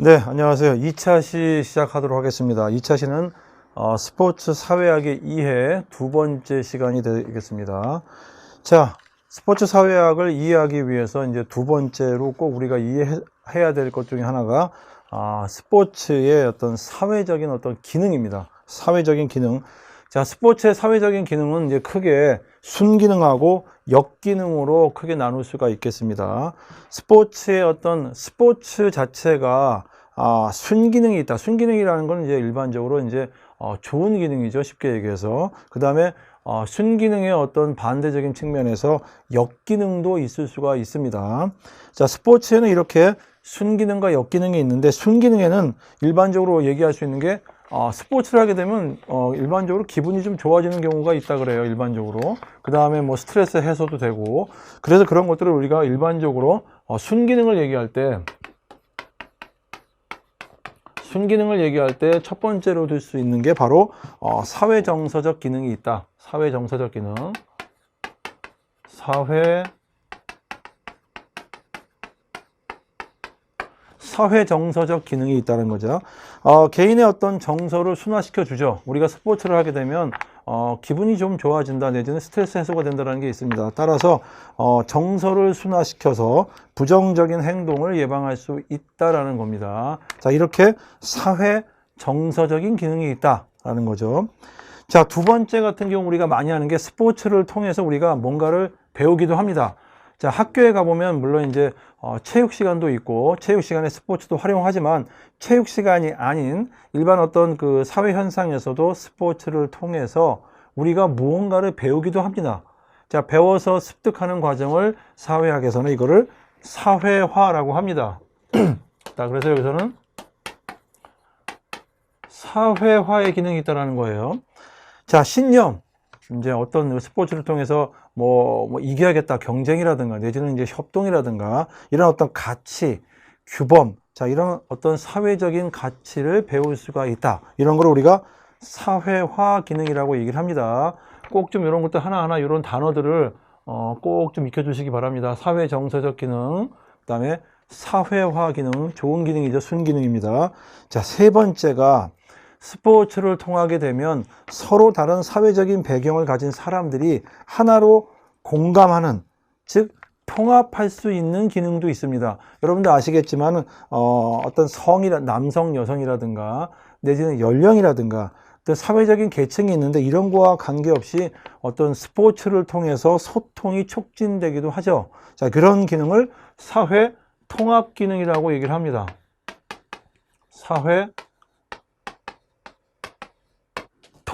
네, 안녕하세요. 2차 시 시작하도록 하겠습니다. 2차 시는 어, 스포츠 사회학의 이해 두 번째 시간이 되겠습니다. 자, 스포츠 사회학을 이해하기 위해서 이제 두 번째로 꼭 우리가 이해해야 될 것 중에 하나가 아, 스포츠의 어떤 사회적인 어떤 기능입니다. 사회적인 기능. 자, 스포츠의 사회적인 기능은 이제 크게 순기능하고 역기능으로 크게 나눌 수가 있겠습니다. 스포츠의 어떤 스포츠 자체가 아, 순기능이 있다. 순기능이라는 건 이제 일반적으로 이제 어, 좋은 기능이죠. 쉽게 얘기해서. 그 다음에 어, 순기능의 어떤 반대적인 측면에서 역기능도 있을 수가 있습니다. 자, 스포츠에는 이렇게 순기능과 역기능이 있는데 순기능에는 일반적으로 얘기할 수 있는 게 어, 스포츠를 하게 되면 어, 일반적으로 기분이 좀 좋아지는 경우가 있다 그래요. 일반적으로. 그 다음에 뭐 스트레스 해소도 되고 그래서 그런 것들을 우리가 일반적으로 어, 순기능을 얘기할 때 순기능을 얘기할 때 첫 번째로 들 수 있는 게 바로 어, 사회정서적 기능이 있다. 사회정서적 기능. 사회 사회 정서적 기능이 있다는 거죠. 어, 개인의 어떤 정서를 순화시켜 주죠. 우리가 스포츠를 하게 되면 어, 기분이 좀 좋아진다 내지는 스트레스 해소가 된다는 게 있습니다. 따라서 어, 정서를 순화시켜서 부정적인 행동을 예방할 수 있다라는 겁니다. 자 이렇게 사회 정서적인 기능이 있다라는 거죠. 자 두 번째 같은 경우 우리가 많이 하는 게 스포츠를 통해서 우리가 뭔가를 배우기도 합니다. 자, 학교에 가보면 물론 이제 어, 체육 시간도 있고 체육 시간에 스포츠도 활용하지만 체육 시간이 아닌 일반 어떤 그 사회 현상에서도 스포츠를 통해서 우리가 무언가를 배우기도 합니다. 자, 배워서 습득하는 과정을 사회학에서는 이거를 사회화라고 합니다. 자, 그래서 여기서는 사회화의 기능이 있다는 거예요. 자, 신념. 이제 어떤 스포츠를 통해서 뭐, 뭐 이겨야겠다 경쟁이라든가 내지는 이제 협동이라든가 이런 어떤 가치, 규범, 자 이런 어떤 사회적인 가치를 배울 수가 있다. 이런 걸 우리가 사회화 기능이라고 얘기를 합니다. 꼭 좀 이런 것들 하나하나 이런 단어들을 어, 꼭 좀 익혀주시기 바랍니다. 사회 정서적 기능, 그 다음에 사회화 기능, 좋은 기능이죠. 순기능입니다. 자, 세 번째가 스포츠를 통하게 되면 서로 다른 사회적인 배경을 가진 사람들이 하나로 공감하는, 즉, 통합할 수 있는 기능도 있습니다. 여러분들 아시겠지만, 어, 어떤 성이라, 남성, 여성이라든가, 내지는 연령이라든가, 어떤 사회적인 계층이 있는데 이런 거와 관계없이 어떤 스포츠를 통해서 소통이 촉진되기도 하죠. 자, 그런 기능을 사회 통합 기능이라고 얘기를 합니다. 사회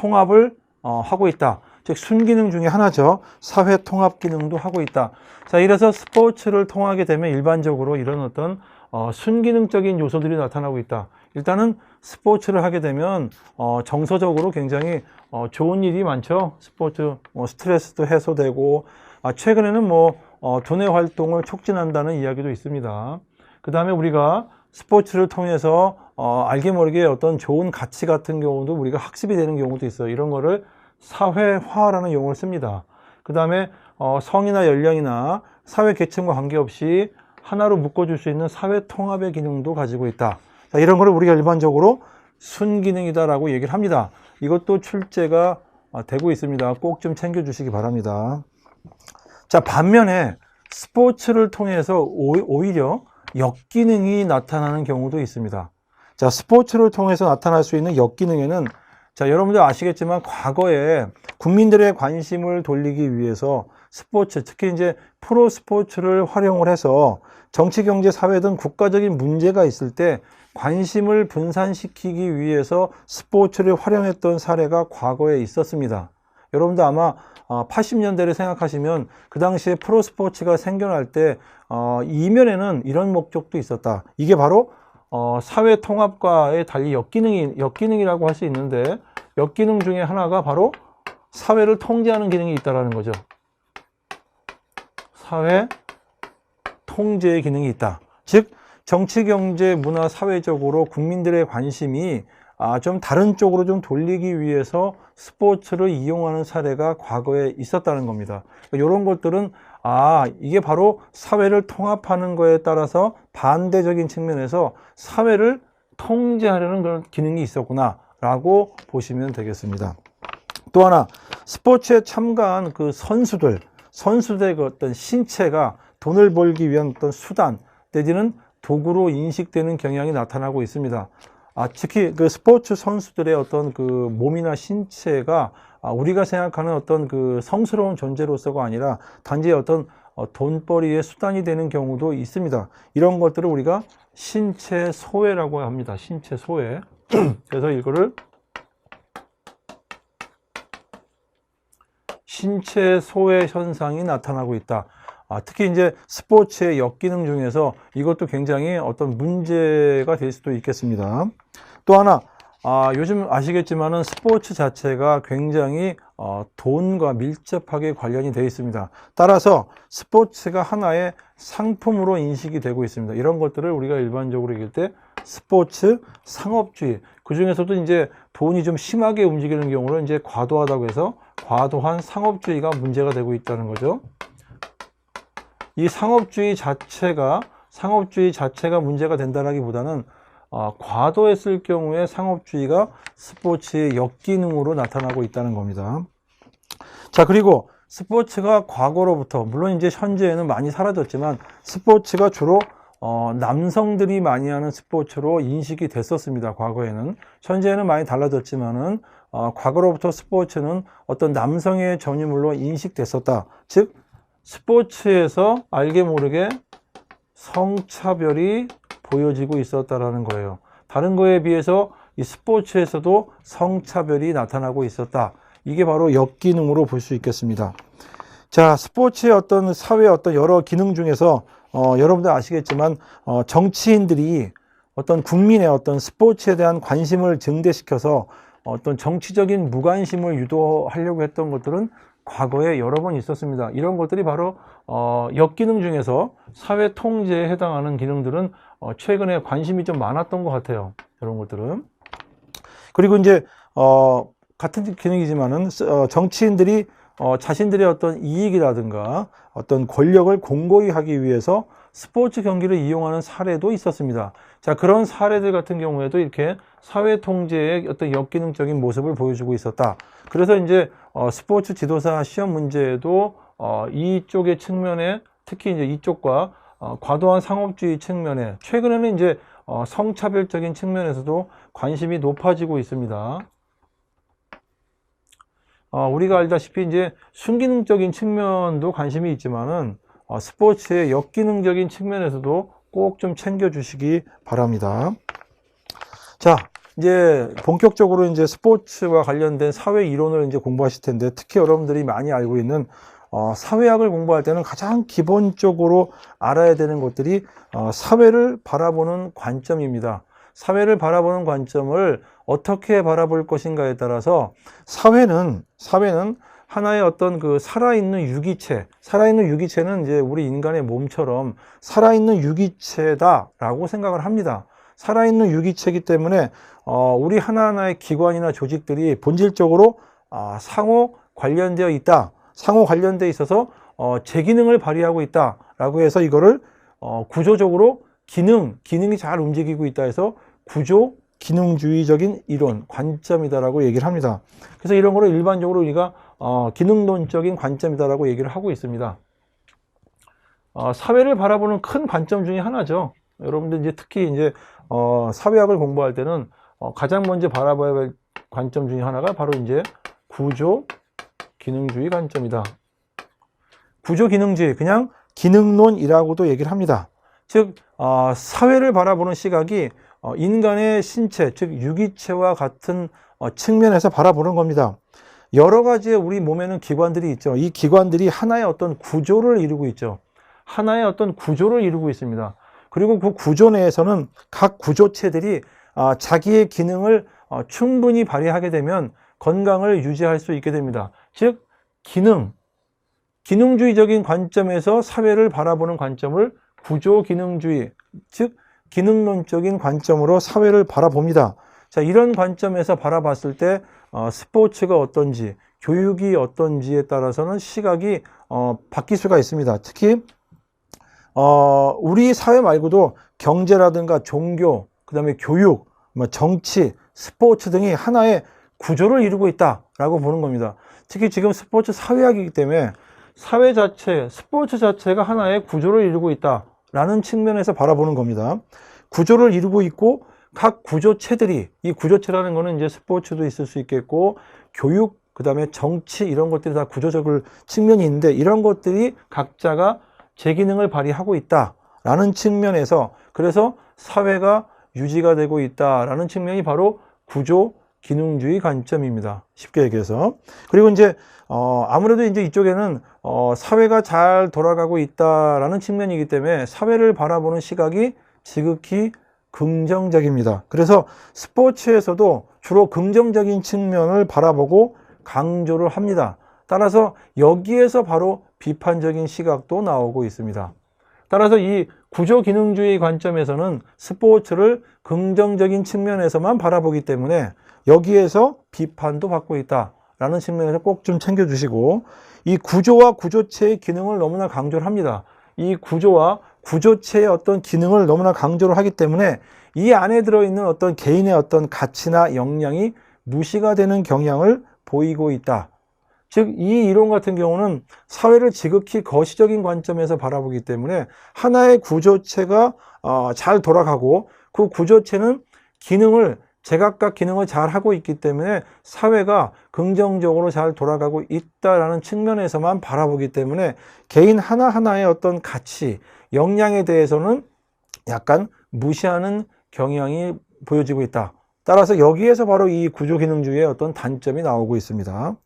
통합을 어, 하고 있다. 즉 순기능 중에 하나죠. 사회 통합 기능도 하고 있다. 자, 이래서 스포츠를 통하게 되면 일반적으로 이런 어떤 어, 순기능적인 요소들이 나타나고 있다. 일단은 스포츠를 하게 되면 어, 정서적으로 굉장히 어, 좋은 일이 많죠. 스포츠 뭐 스트레스도 해소되고 아, 최근에는 뭐 어, 두뇌 활동을 촉진한다는 이야기도 있습니다. 그 다음에 우리가 스포츠를 통해서 어, 알게 모르게 어떤 좋은 가치 같은 경우도 우리가 학습이 되는 경우도 있어요. 이런 거를 사회화라는 용어를 씁니다. 그 다음에 어, 성이나 연령이나 사회 계층과 관계없이 하나로 묶어줄 수 있는 사회 통합의 기능도 가지고 있다. 자, 이런 거를 우리가 일반적으로 순기능이다라고 얘기를 합니다. 이것도 출제가 아, 되고 있습니다. 꼭 좀 챙겨주시기 바랍니다. 자, 반면에 스포츠를 통해서 오, 히려 역기능이 나타나는 경우도 있습니다. 자, 스포츠를 통해서 나타날 수 있는 역기능에는 자, 여러분들 아시겠지만 과거에 국민들의 관심을 돌리기 위해서 스포츠, 특히 이제 프로 스포츠를 활용을 해서 정치, 경제, 사회 등 국가적인 문제가 있을 때 관심을 분산시키기 위해서 스포츠를 활용했던 사례가 과거에 있었습니다. 여러분들 아마 80년대를 생각하시면 그 당시에 프로 스포츠가 생겨날 때 어, 이면에는 이런 목적도 있었다. 이게 바로 어, 사회 통합과의 달리 역기능이 역기능이라고 할 수 있는데 역기능 중에 하나가 바로 사회를 통제하는 기능이 있다라는 거죠. 사회 통제의 기능이 있다. 즉 정치, 경제, 문화, 사회적으로 국민들의 관심이 아, 좀 다른 쪽으로 좀 돌리기 위해서 스포츠를 이용하는 사례가 과거에 있었다는 겁니다. 이런 것들은 아, 이게 바로 사회를 통합하는 거에 따라서 반대적인 측면에서 사회를 통제하려는 그런 기능이 있었구나 라고 보시면 되겠습니다. 또 하나 스포츠에 참가한 그 선수들 선수들의 그 어떤 신체가 돈을 벌기 위한 어떤 수단 내지는 도구로 인식되는 경향이 나타나고 있습니다. 아, 특히 그 스포츠 선수들의 어떤 그 몸이나 신체가 아, 우리가 생각하는 어떤 그 성스러운 존재로서가 아니라 단지 어떤 어, 돈벌이의 수단이 되는 경우도 있습니다. 이런 것들을 우리가 신체 소외라고 합니다. 신체 소외. 그래서 이거를 신체 소외 현상이 나타나고 있다. 아, 특히 이제 스포츠의 역기능 중에서 이것도 굉장히 어떤 문제가 될 수도 있겠습니다. 또 하나, 아, 요즘 아시겠지만은 스포츠 자체가 굉장히 어, 돈과 밀접하게 관련이 되어 있습니다. 따라서 스포츠가 하나의 상품으로 인식이 되고 있습니다. 이런 것들을 우리가 일반적으로 얘기할 때 스포츠 상업주의. 그 중에서도 이제 돈이 좀 심하게 움직이는 경우는 이제 과도하다고 해서 과도한 상업주의가 문제가 되고 있다는 거죠. 이 상업주의 자체가 상업주의 자체가 문제가 된다라기보다는 어, 과도했을 경우에 상업주의가 스포츠의 역기능으로 나타나고 있다는 겁니다. 자, 그리고 스포츠가 과거로부터, 물론 이제 현재에는 많이 사라졌지만, 스포츠가 주로 어, 남성들이 많이 하는 스포츠로 인식이 됐었습니다. 과거에는. 현재는 많이 달라졌지만은, 어, 과거로부터 스포츠는 어떤 남성의 전유물로 인식됐었다. 즉, 스포츠에서 알게 모르게 성차별이 보여지고 있었다라는 거예요. 다른 거에 비해서 이 스포츠에서도 성차별이 나타나고 있었다. 이게 바로 역기능으로 볼 수 있겠습니다. 자, 스포츠의 어떤 사회 어떤 여러 기능 중에서 어, 여러분들 아시겠지만 어, 정치인들이 어떤 국민의 어떤 스포츠에 대한 관심을 증대시켜서 어떤 정치적인 무관심을 유도하려고 했던 것들은 과거에 여러 번 있었습니다. 이런 것들이 바로 어, 역기능 중에서 사회 통제에 해당하는 기능들은 어, 최근에 관심이 좀 많았던 것 같아요. 이런 것들은. 그리고 이제 어, 같은 기능이지만은 어, 정치인들이 어, 자신들의 어떤 이익이라든가 어떤 권력을 공고히 하기 위해서 스포츠 경기를 이용하는 사례도 있었습니다. 자, 그런 사례들 같은 경우에도 이렇게 사회 통제의 어떤 역기능적인 모습을 보여주고 있었다. 그래서 이제 어, 스포츠 지도사 시험 문제에도 어, 이쪽의 측면에 특히 이제 이쪽과 어, 과도한 상업주의 측면에 최근에는 이제 어, 성차별적인 측면에서도 관심이 높아지고 있습니다. 어, 우리가 알다시피 이제 순기능적인 측면도 관심이 있지만은 어, 스포츠의 역기능적인 측면에서도 꼭 좀 챙겨 주시기 바랍니다. 자, 이제 본격적으로 이제 스포츠와 관련된 사회 이론을 이제 공부하실 텐데 특히 여러분들이 많이 알고 있는 어, 사회학을 공부할 때는 가장 기본적으로 알아야 되는 것들이 어, 사회를 바라보는 관점입니다. 사회를 바라보는 관점을 어떻게 바라볼 것인가에 따라서 사회는 사회는 하나의 어떤 그 살아있는 유기체, 살아있는 유기체는 이제 우리 인간의 몸처럼 살아있는 유기체다라고 생각을 합니다. 살아있는 유기체이기 때문에 어, 우리 하나하나의 기관이나 조직들이 본질적으로 아, 상호 관련되어 있다. 상호 관련되어 있어서 어, 제 기능을 발휘하고 있다라고 해서 이거를 어, 구조적으로 기능, 기능이 잘 움직이고 있다 해서 구조 기능주의적인 이론, 관점이다라고 얘기를 합니다. 그래서 이런 거를 일반적으로 우리가 어, 기능론적인 관점이다라고 얘기를 하고 있습니다. 어, 사회를 바라보는 큰 관점 중에 하나죠. 여러분들 이제 특히 이제 어, 사회학을 공부할 때는 어, 가장 먼저 바라봐야 할 관점 중에 하나가 바로 이제 구조 기능주의 관점이다. 구조 기능주의 그냥 기능론이라고도 얘기를 합니다. 즉 어, 사회를 바라보는 시각이 어, 인간의 신체 즉 유기체와 같은 어, 측면에서 바라보는 겁니다. 여러 가지의 우리 몸에는 기관들이 있죠. 이 기관들이 하나의 어떤 구조를 이루고 있죠. 하나의 어떤 구조를 이루고 있습니다. 그리고 그 구조 내에서는 각 구조체들이 아, 자기의 기능을 어, 충분히 발휘하게 되면 건강을 유지할 수 있게 됩니다. 즉, 기능, 기능주의적인 관점에서 사회를 바라보는 관점을 구조 기능주의, 즉, 기능론적인 관점으로 사회를 바라봅니다. 자, 이런 관점에서 바라봤을 때 어, 스포츠가 어떤지, 교육이 어떤지에 따라서는 시각이 어, 바뀔 수가 있습니다. 특히 어, 우리 사회 말고도 경제라든가 종교, 그 다음에 교육, 뭐 정치, 스포츠 등이 하나의 구조를 이루고 있다라고 보는 겁니다. 특히 지금 스포츠 사회학이기 때문에 사회 자체, 스포츠 자체가 하나의 구조를 이루고 있다라는 측면에서 바라보는 겁니다. 구조를 이루고 있고 각 구조체들이 이 구조체라는 거는 이제 스포츠도 있을 수 있겠고 교육 그다음에 정치 이런 것들이 다 구조적인 측면이 있는데 이런 것들이 각자가 제 기능을 발휘하고 있다라는 측면에서 그래서 사회가 유지가 되고 있다라는 측면이 바로 구조 기능주의 관점입니다. 쉽게 얘기해서. 그리고 이제 어 아무래도 이제 이쪽에는 어 사회가 잘 돌아가고 있다라는 측면이기 때문에 사회를 바라보는 시각이 지극히 긍정적입니다. 그래서 스포츠에서도 주로 긍정적인 측면을 바라보고 강조를 합니다. 따라서 여기에서 바로 비판적인 시각도 나오고 있습니다. 따라서 이 구조 기능주의 관점에서는 스포츠를 긍정적인 측면에서만 바라보기 때문에 여기에서 비판도 받고 있다라는 측면에서 꼭 좀 챙겨주시고 이 구조와 구조체의 기능을 너무나 강조를 합니다. 이 구조와 구조체의 어떤 기능을 너무나 강조를 하기 때문에 이 안에 들어있는 어떤 개인의 어떤 가치나 역량이 무시가 되는 경향을 보이고 있다. 즉, 이 이론 같은 경우는 사회를 지극히 거시적인 관점에서 바라보기 때문에 하나의 구조체가 어, 잘 돌아가고 그 구조체는 기능을 제각각 기능을 잘 하고 있기 때문에 사회가 긍정적으로 잘 돌아가고 있다라는 측면에서만 바라보기 때문에 개인 하나하나의 어떤 가치, 역량에 대해서는 약간 무시하는 경향이 보여지고 있다. 따라서 여기에서 바로 이 구조기능주의의 어떤 단점이 나오고 있습니다.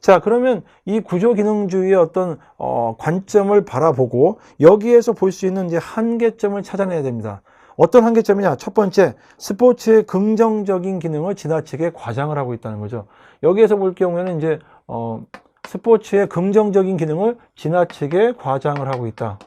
자, 그러면 이 구조기능주의의 어떤 어, 관점을 바라보고 여기에서 볼 수 있는 이제 한계점을 찾아내야 됩니다. 어떤 한계점이냐? 첫 번째, 스포츠의 긍정적인 기능을 지나치게 과장을 하고 있다는 거죠. 여기에서 볼 경우에는 이제 어, 스포츠의 긍정적인 기능을 지나치게 과장을 하고 있다.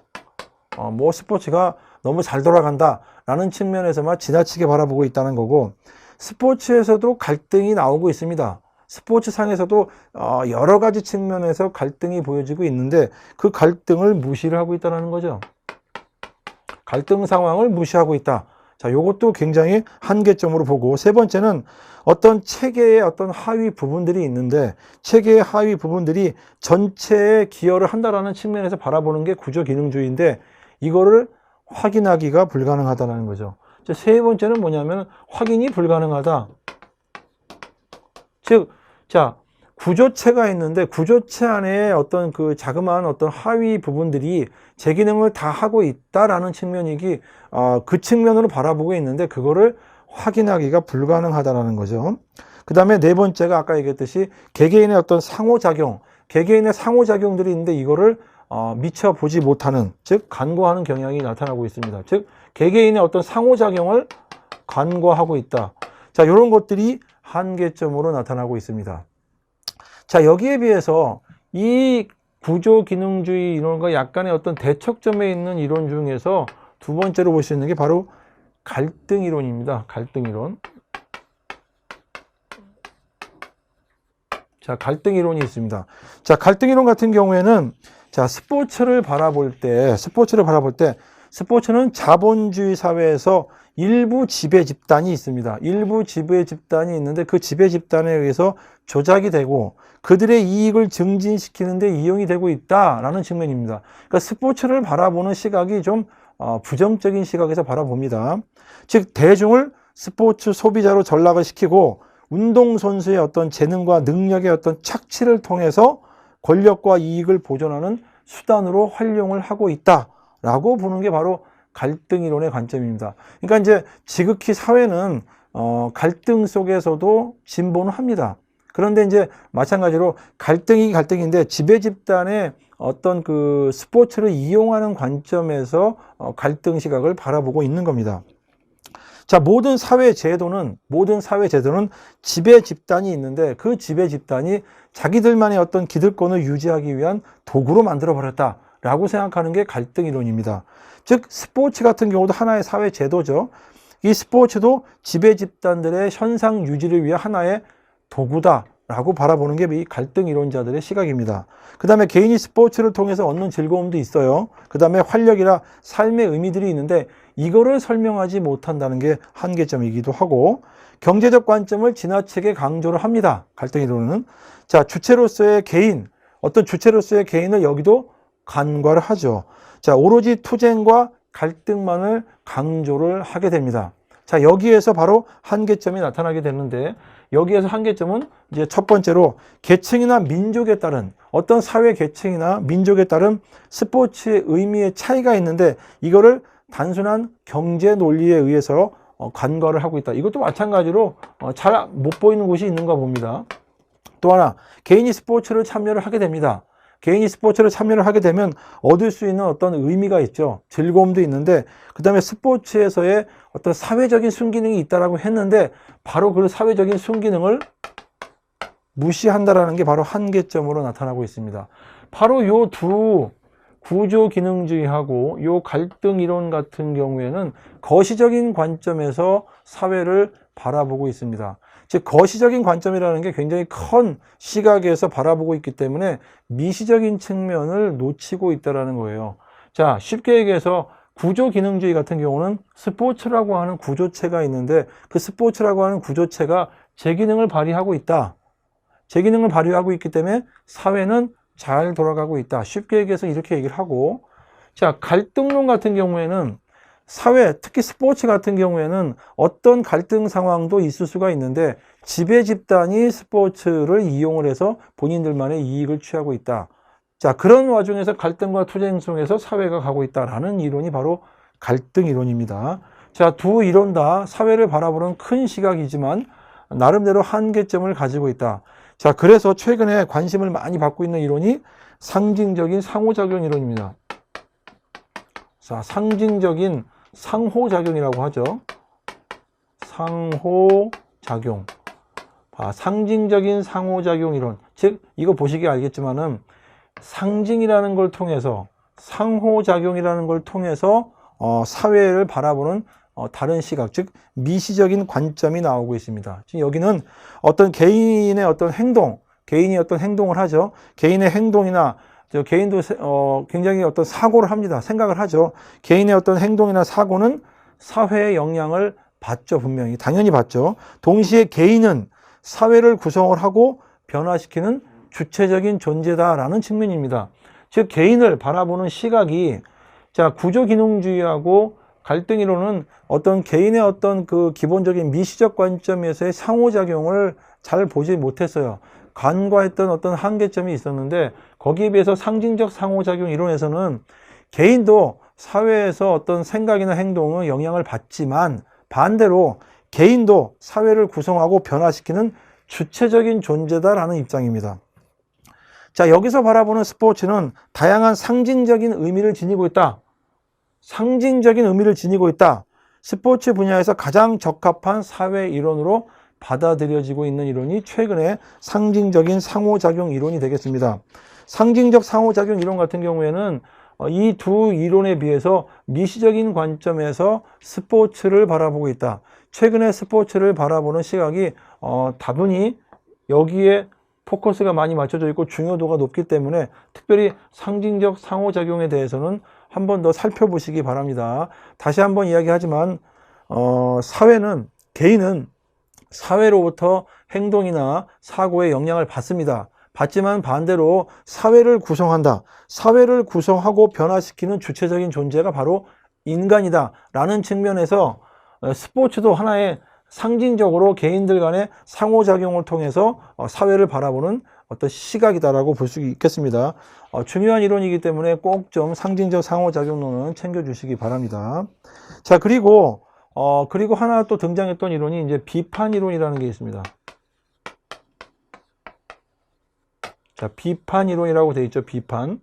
어, 뭐 스포츠가 너무 잘 돌아간다라는 측면에서만 지나치게 바라보고 있다는 거고 스포츠에서도 갈등이 나오고 있습니다. 스포츠 상에서도 어, 여러 가지 측면에서 갈등이 보여지고 있는데 그 갈등을 무시를 하고 있다는 거죠. 갈등 상황을 무시하고 있다. 자, 요것도 굉장히 한계점으로 보고 세 번째는 어떤 체계의 어떤 하위 부분들이 있는데 체계의 하위 부분들이 전체에 기여를 한다라는 측면에서 바라보는 게 구조 기능주의인데 이거를 확인하기가 불가능하다는 거죠. 자, 세 번째는 뭐냐면 확인이 불가능하다. 즉, 자, 구조체가 있는데 구조체 안에 어떤 그 자그마한 어떤 하위 부분들이 제 기능을 다 하고 있다라는 측면이기 어, 그 측면으로 바라보고 있는데 그거를 확인하기가 불가능하다라는 거죠. 그 다음에 네 번째가 아까 얘기했듯이 개개인의 어떤 상호작용, 개개인의 상호작용들이 있는데 이거를 어, 미처 보지 못하는 즉 간과하는 경향이 나타나고 있습니다. 즉 개개인의 어떤 상호작용을 간과하고 있다. 자, 이런 것들이 한계점으로 나타나고 있습니다. 자, 여기에 비해서 이 구조 기능주의 이론과 약간의 어떤 대척점에 있는 이론 중에서 두 번째로 볼 수 있는 게 바로 갈등 이론입니다. 갈등 이론. 자, 갈등 이론이 있습니다. 자, 갈등 이론 같은 경우에는 자, 스포츠를 바라볼 때, 스포츠를 바라볼 때, 스포츠는 자본주의 사회에서 일부 지배 집단이 있습니다. 일부 지배 집단이 있는데 그 지배 집단에 의해서 조작이 되고 그들의 이익을 증진시키는데 이용이 되고 있다라는 측면입니다. 그러니까 스포츠를 바라보는 시각이 좀 어, 부정적인 시각에서 바라봅니다. 즉 대중을 스포츠 소비자로 전락을 시키고 운동선수의 어떤 재능과 능력의 어떤 착취를 통해서 권력과 이익을 보존하는 수단으로 활용을 하고 있다라고 보는 게 바로 갈등 이론의 관점입니다. 그러니까 이제 지극히 사회는 어, 갈등 속에서도 진보는 합니다. 그런데 이제 마찬가지로 갈등이 갈등인데 지배 집단의 어떤 그 스포츠를 이용하는 관점에서 어, 갈등 시각을 바라보고 있는 겁니다. 자, 모든 사회 제도는, 모든 사회 제도는 지배 집단이 있는데 그 지배 집단이 자기들만의 어떤 기득권을 유지하기 위한 도구로 만들어 버렸다 라고 생각하는 게 갈등 이론입니다. 즉, 스포츠 같은 경우도 하나의 사회 제도죠. 이 스포츠도 지배 집단들의 현상 유지를 위한 하나의 도구다. 라고 바라보는 게 이 갈등 이론자들의 시각입니다. 그 다음에 개인이 스포츠를 통해서 얻는 즐거움도 있어요. 그 다음에 활력이나 삶의 의미들이 있는데 이거를 설명하지 못한다는 게 한계점이기도 하고 경제적 관점을 지나치게 강조를 합니다. 갈등 이론은. 자, 주체로서의 개인, 어떤 주체로서의 개인을 여기도 간과를 하죠. 자, 오로지 투쟁과 갈등만을 강조를 하게 됩니다. 자, 여기에서 바로 한계점이 나타나게 되는데 여기에서 한계점은 이제 첫 번째로 계층이나 민족에 따른 어떤 사회 계층이나 민족에 따른 스포츠의 의미의 차이가 있는데 이거를 단순한 경제 논리에 의해서 어, 간과를 하고 있다. 이것도 마찬가지로 어, 잘못 보이는 곳이 있는가 봅니다. 또 하나 개인이 스포츠를 참여를 하게 됩니다. 개인이 스포츠를 참여를 하게 되면 얻을 수 있는 어떤 의미가 있죠. 즐거움도 있는데 그 다음에 스포츠에서의 어떤 사회적인 순기능이 있다라고 했는데 바로 그 사회적인 순기능을 무시한다라는 게 바로 한계점으로 나타나고 있습니다. 바로 요 두 구조 기능주의하고 요 갈등 이론 같은 경우에는 거시적인 관점에서 사회를 바라보고 있습니다. 즉 거시적인 관점이라는 게 굉장히 큰 시각에서 바라보고 있기 때문에 미시적인 측면을 놓치고 있다라는 거예요. 자, 쉽게 얘기해서 구조 기능주의 같은 경우는 스포츠라고 하는 구조체가 있는데 그 스포츠라고 하는 구조체가 제 기능을 발휘하고 있다. 제 기능을 발휘하고 있기 때문에 사회는 잘 돌아가고 있다. 쉽게 얘기해서 이렇게 얘기를 하고 자, 갈등론 같은 경우에는 사회, 특히 스포츠 같은 경우에는 어떤 갈등 상황도 있을 수가 있는데 지배 집단이 스포츠를 이용을 해서 본인들만의 이익을 취하고 있다. 자, 그런 와중에서 갈등과 투쟁 속에서 사회가 가고 있다라는 이론이 바로 갈등 이론입니다. 자, 두 이론 다 사회를 바라보는 큰 시각이지만 나름대로 한계점을 가지고 있다. 자, 그래서 최근에 관심을 많이 받고 있는 이론이 상징적인 상호작용 이론입니다. 자, 상징적인 상호작용이라고 하죠. 상호작용. 아, 상징적인 상호작용 이론. 즉, 이거 보시기 알겠지만은 상징이라는 걸 통해서 상호작용이라는 걸 통해서 어, 사회를 바라보는 어, 다른 시각, 즉 미시적인 관점이 나오고 있습니다. 지금 여기는 어떤 개인의 어떤 행동, 개인이 어떤 행동을 하죠. 개인의 행동이나 저 개인도 세- 어, 굉장히 어떤 사고를 합니다. 생각을 하죠. 개인의 어떤 행동이나 사고는 사회의 영향을 받죠, 분명히. 당연히 받죠. 동시에 개인은 사회를 구성을 하고 변화시키는 주체적인 존재다라는 측면입니다. 즉, 개인을 바라보는 시각이 자, 구조기능주의하고 갈등이론은 어떤 개인의 어떤 그 기본적인 미시적 관점에서의 상호작용을 잘 보지 못했어요. 간과했던 어떤 한계점이 있었는데 거기에 비해서 상징적 상호작용 이론에서는 개인도 사회에서 어떤 생각이나 행동은 영향을 받지만 반대로 개인도 사회를 구성하고 변화시키는 주체적인 존재다라는 입장입니다. 자, 여기서 바라보는 스포츠는 다양한 상징적인 의미를 지니고 있다. 상징적인 의미를 지니고 있다. 스포츠 분야에서 가장 적합한 사회 이론으로 받아들여지고 있는 이론이 최근에 상징적인 상호작용 이론이 되겠습니다. 상징적 상호작용 이론 같은 경우에는 어, 이두 이론에 비해서 미시적인 관점에서 스포츠를 바라보고 있다. 최근에 스포츠를 바라보는 시각이 어, 다분히 여기에 포커스가 많이 맞춰져 있고 중요도가 높기 때문에 특별히 상징적 상호작용에 대해서는 한 번 더 살펴보시기 바랍니다. 다시 한번 이야기하지만 어, 사회는 개인은 사회로부터 행동이나 사고에 영향을 받습니다. 받지만 반대로 사회를 구성한다. 사회를 구성하고 변화시키는 주체적인 존재가 바로 인간이다. 라는 측면에서 어, 스포츠도 하나의 상징적으로 개인들 간의 상호작용을 통해서 어, 사회를 바라보는 어떤 시각이다라고 볼 수 있겠습니다. 어, 중요한 이론이기 때문에 꼭 좀 상징적 상호작용론은 챙겨주시기 바랍니다. 자, 그리고 어, 그리고 하나 또 등장했던 이론이 이제 비판 이론이라는 게 있습니다. 자, 비판 이론이라고 되어 있죠. 비판.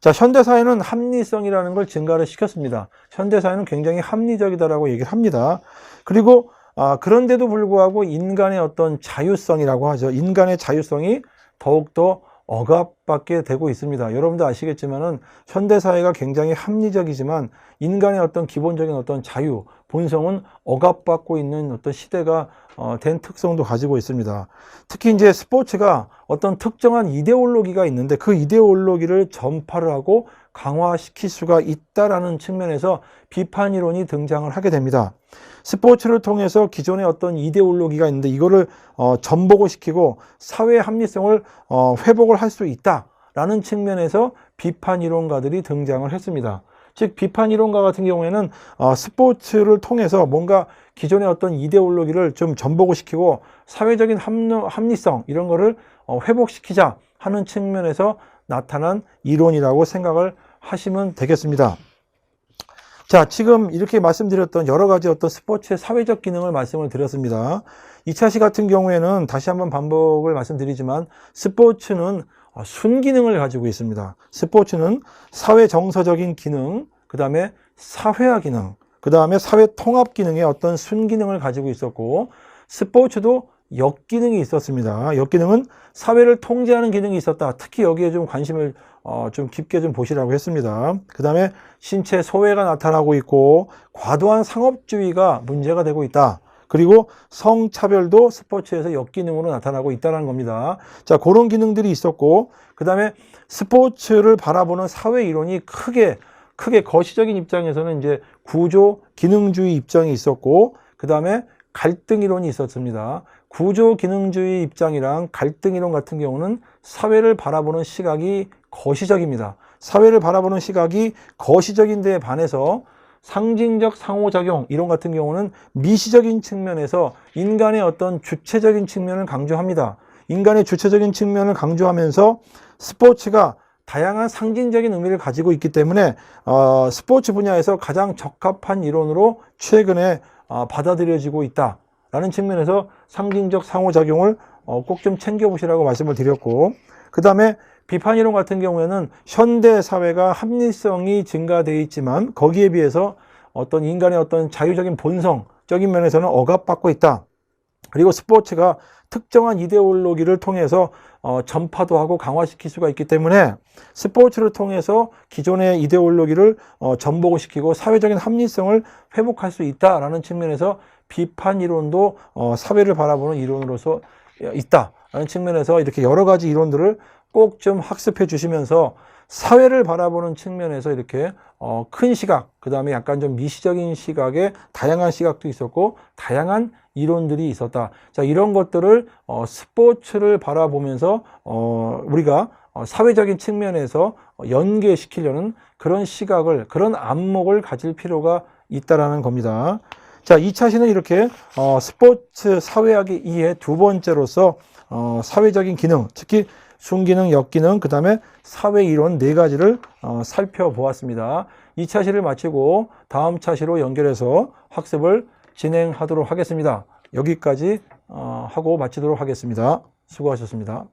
자, 현대사회는 합리성이라는 걸 증가를 시켰습니다. 현대사회는 굉장히 합리적이다라고 얘기를 합니다. 그리고 아, 그런데도 불구하고 인간의 어떤 자유성이라고 하죠. 인간의 자유성이 더욱더 억압받게 되고 있습니다. 여러분도 아시겠지만은 현대 사회가 굉장히 합리적이지만 인간의 어떤 기본적인 어떤 자유, 본성은 억압받고 있는 어떤 시대가 어, 된 특성도 가지고 있습니다. 특히 이제 스포츠가 어떤 특정한 이데올로기가 있는데 그 이데올로기를 전파를 하고 강화시킬 수가 있다라는 측면에서 비판 이론이 등장을 하게 됩니다. 스포츠를 통해서 기존의 어떤 이데올로기가 있는데 이거를 어, 전복을 시키고 사회 합리성을 어, 회복을 할 수 있다라는 측면에서 비판 이론가들이 등장을 했습니다. 즉 비판 이론가 같은 경우에는 어, 스포츠를 통해서 뭔가 기존의 어떤 이데올로기를 좀 전복을 시키고 사회적인 합리, 합리성 이런 거를 어, 회복시키자 하는 측면에서 나타난 이론이라고 생각을 하시면 되겠습니다. 자, 지금 이렇게 말씀드렸던 여러 가지 어떤 스포츠의 사회적 기능을 말씀을 드렸습니다. 2차 시 같은 경우에는 다시 한번 반복을 말씀드리지만 스포츠는 어, 순기능을 가지고 있습니다. 스포츠는 사회 정서적인 기능, 그 다음에 사회화 기능, 그 다음에 사회 통합 기능의 어떤 순기능을 가지고 있었고, 스포츠도 역기능이 있었습니다. 역기능은 사회를 통제하는 기능이 있었다. 특히 여기에 좀 관심을 어, 좀 깊게 좀 보시라고 했습니다. 그 다음에 신체 소외가 나타나고 있고, 과도한 상업주의가 문제가 되고 있다. 그리고 성차별도 스포츠에서 역기능으로 나타나고 있다는 겁니다. 자, 그런 기능들이 있었고, 그 다음에 스포츠를 바라보는 사회 이론이 크게, 크게 거시적인 입장에서는 이제 구조 기능주의 입장이 있었고, 그 다음에 갈등 이론이 있었습니다. 구조 기능주의 입장이랑 갈등 이론 같은 경우는 사회를 바라보는 시각이 거시적입니다. 사회를 바라보는 시각이 거시적인 데에 반해서 상징적 상호작용 이론 같은 경우는 미시적인 측면에서 인간의 어떤 주체적인 측면을 강조합니다. 인간의 주체적인 측면을 강조하면서 스포츠가 다양한 상징적인 의미를 가지고 있기 때문에 어, 스포츠 분야에서 가장 적합한 이론으로 최근에 어, 받아들여지고 있다라는 측면에서 상징적 상호작용을 어, 꼭 좀 챙겨보시라고 말씀을 드렸고 그 다음에 비판 이론 같은 경우에는 현대 사회가 합리성이 증가되어 있지만 거기에 비해서 어떤 인간의 어떤 자유적인 본성적인 면에서는 억압받고 있다. 그리고 스포츠가 특정한 이데올로기를 통해서 어, 전파도 하고 강화시킬 수가 있기 때문에 스포츠를 통해서 기존의 이데올로기를 어, 전복을 시키고 사회적인 합리성을 회복할 수 있다라는 측면에서 비판 이론도 어, 사회를 바라보는 이론으로서 있다라는 측면에서 이렇게 여러 가지 이론들을 꼭 좀 학습해 주시면서 사회를 바라보는 측면에서 이렇게 어, 큰 시각, 그 다음에 약간 좀 미시적인 시각에 다양한 시각도 있었고 다양한 이론들이 있었다. 자 이런 것들을 어, 스포츠를 바라보면서 어, 우리가 어, 사회적인 측면에서 연계시키려는 그런 시각을 그런 안목을 가질 필요가 있다라는 겁니다. 자, 2차 시는 이렇게 어, 스포츠 사회학의 이해 두 번째로서 어, 사회적인 기능, 특히 순기능, 역기능, 그 다음에 사회 이론 네 가지를 어, 살펴보았습니다. 2차 시를 마치고 다음 차시로 연결해서 학습을 진행하도록 하겠습니다. 여기까지 어, 하고 마치도록 하겠습니다. 수고하셨습니다.